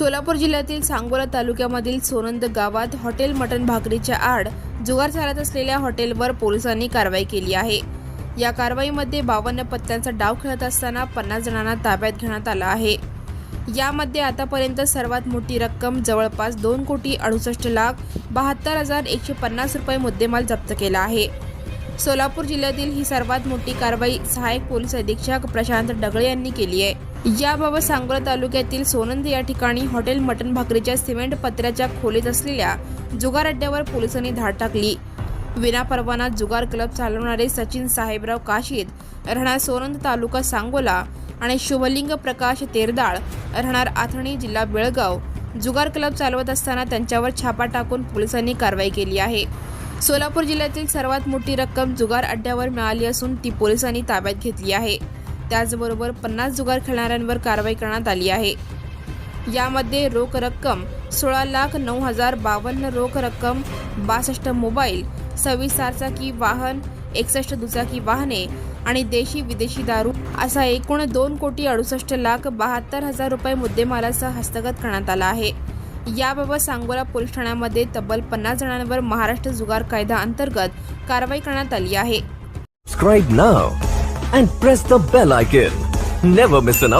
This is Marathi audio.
सोलापूर जिल्ह्यातील सांगोला तालुक्यामधील सोनंद गावात हॉटेल मटण भाकरीच्या आड जुगार चालत असलेल्या हॉटेलवर पोलिसांनी कारवाई केली आहे. या कारवाईमध्ये बावन्न पत्त्यांचा डाव खेळत असताना पन्नास जणांना ताब्यात घेण्यात आला आहे. यामध्ये आतापर्यंत सर्वात मोठी रक्कम जवळपास दोन कोटी अडुसष्ट लाख बहात्तर हजार एकशे पन्नास रुपये मुद्देमाल जप्त केला आहे. सोलापूर जिल्ह्यातील ही सर्वात मोठी कारवाई सहाय्यक पोलीस अधीक्षक प्रशांत डगळे यांनी केली आहे. याबाबत सांगोला तालुक्यातील सोनंद या ठिकाणी हॉटेल मटण भाकरीच्या सिमेंट पत्र्याच्या खोलीत असलेल्या जुगार अड्ड्यावर पोलिसांनी धाड टाकली. विनापरवाना जुगार क्लब चालवणारे सचिन साहेबराव काशीद राहणार सोनंद तालुका सांगोला आणि शुभलिंग प्रकाश तेरदाळ राहणार आथणी जिल्हा बेळगाव. जुगार क्लब चालवत असताना त्यांच्यावर छापा टाकून पोलिसांनी कारवाई केली आहे. सोलापूर जिल्ह्यातील सर्वात मोठी रक्कम जुगार अड्ड्यावर मिळाली असून ती पोलिसांनी ताब्यात घेतली आहे. त्याचबरोबर पन्नास जुगार खेळणाऱ्यांवर कारवाई करण्यात आली आहे. यामध्ये रोख रक्कम सोळा लाख नऊ हजार बावन्न रोख रक्कम बासष्ट मोबाईल सव्वीस चारचाकी वाहन एकसष्ट दुचाकी वाहने आणि देशी विदेशी दारू असा एकूण दोन कोटी अडुसष्ट लाख बहात्तर हजार रुपये मुद्देमालासह हस्तगत करण्यात आला आहे. याबाबत सांगोला पोलीस ठाण्यामध्ये तब्बल पन्नास जणांवर महाराष्ट्र जुगार कायदा अंतर्गत कारवाई करण्यात आली आहे. Subscribe now and